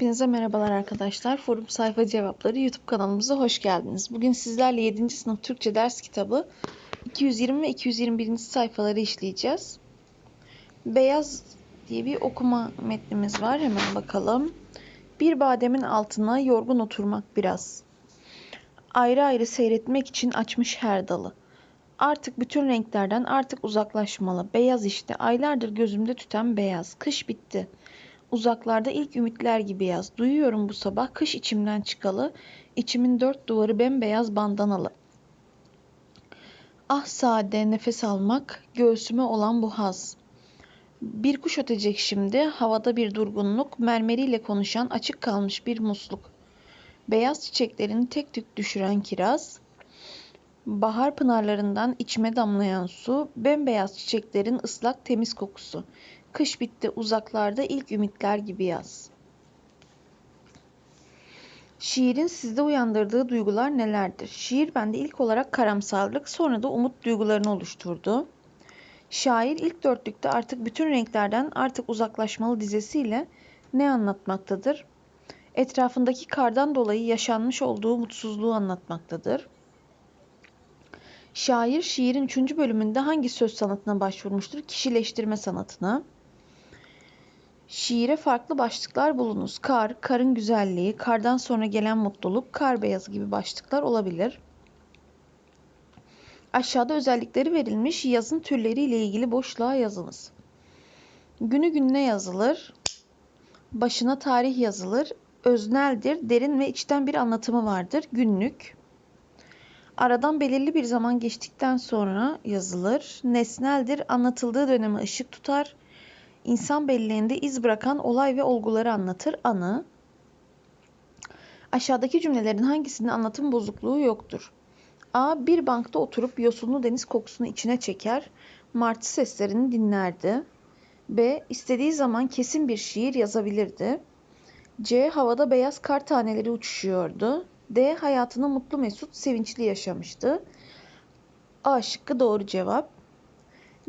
Hepinize merhabalar arkadaşlar. Forum Sayfa Cevapları YouTube kanalımıza hoş geldiniz. Bugün sizlerle 7. sınıf Türkçe ders kitabı 220 ve 221. sayfaları işleyeceğiz. Beyaz diye bir okuma metnimiz var. Hemen bakalım. Bir bademin altına yorgun oturmak biraz. Ayrı ayrı seyretmek için açmış her dalı. Artık bütün renklerden artık uzaklaşmalı. Beyaz işte. Aylardır gözümde tüten beyaz. Kış bitti. Uzaklarda ilk ümitler gibi yaz. Duyuyorum bu sabah kış içimden çıkalı. İçimin dört duvarı bembeyaz bandanalı. Ah sade nefes almak, göğsüme olan bu haz. Bir kuş ötecek şimdi, havada bir durgunluk, mermeriyle konuşan açık kalmış bir musluk. Beyaz çiçeklerini tek tük düşüren kiraz, bahar pınarlarından içime damlayan su, bembeyaz çiçeklerin ıslak temiz kokusu. Kış bitti uzaklarda ilk ümitler gibi yaz. Şiirin sizde uyandırdığı duygular nelerdir? Şiir bende ilk olarak karamsarlık, sonra da umut duygularını oluşturdu. Şair ilk dörtlükte artık bütün renklerden artık uzaklaşmalı dizesiyle ne anlatmaktadır? Etrafındaki kardan dolayı yaşanmış olduğu mutsuzluğu anlatmaktadır. Şair şiirin üçüncü bölümünde hangi söz sanatına başvurmuştur? Kişileştirme sanatına. Şiire farklı başlıklar bulunuz. Kar, karın güzelliği, kardan sonra gelen mutluluk, kar beyazı gibi başlıklar olabilir. Aşağıda özellikleri verilmiş yazın türleriyle ilgili boşluğa yazınız. Günü gününe yazılır. Başına tarih yazılır. Özneldir, derin ve içten bir anlatımı vardır. Günlük. Aradan belirli bir zaman geçtikten sonra yazılır. Nesneldir, anlatıldığı döneme ışık tutar insan belleğinde iz bırakan olay ve olguları anlatır. Anı. Aşağıdaki cümlelerin hangisinin anlatım bozukluğu yoktur? A. Bir bankta oturup yosunlu deniz kokusunu içine çeker, martı seslerini dinlerdi. B. İstediği zaman kesin bir şiir yazabilirdi. C. Havada beyaz kar taneleri uçuşuyordu. D. Hayatını mutlu mesut, sevinçli yaşamıştı. A şıkkı doğru cevap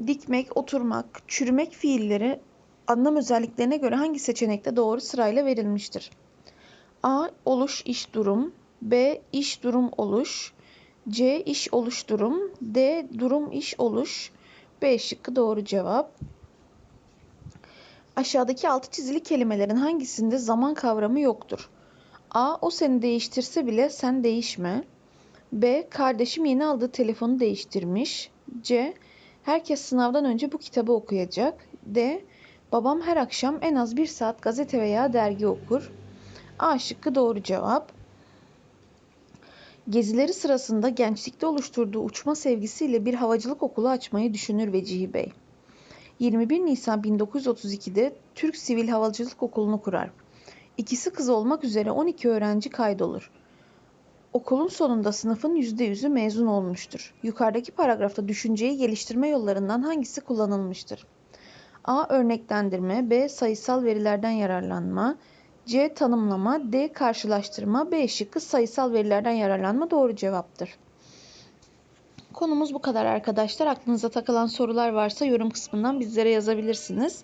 dikmek, oturmak, çürümek fiilleri anlam özelliklerine göre hangi seçenekte doğru sırayla verilmiştir? A. Oluş iş durum B. iş durum oluş C. iş oluş durum D. Durum iş oluş B şıkkı doğru cevap. Aşağıdaki altı çizili kelimelerin hangisinde zaman kavramı yoktur? A. O seni değiştirse bile sen değişme. B. Kardeşim yeni aldığı telefonu değiştirmiş. C. Herkes sınavdan önce bu kitabı okuyacak. D. Babam her akşam en az bir saat gazete veya dergi okur. A şıkkı doğru cevap. Gezileri sırasında gençlikte oluşturduğu uçma sevgisiyle bir havacılık okulu açmayı düşünür Vecihi Bey. 21 Nisan 1932'de Türk Sivil Havacılık Okulu'nu kurar. İkisi kız olmak üzere 12 öğrenci kaydolur. Okulun sonunda sınıfın %100'ü mezun olmuştur. Yukarıdaki paragrafta düşünceyi geliştirme yollarından hangisi kullanılmıştır? A. Örneklendirme B. Sayısal verilerden yararlanma C. Tanımlama D. Karşılaştırma B. Şıkkı sayısal verilerden yararlanma doğru cevaptır. Konumuz bu kadar arkadaşlar. Aklınıza takılan sorular varsa yorum kısmından bizlere yazabilirsiniz.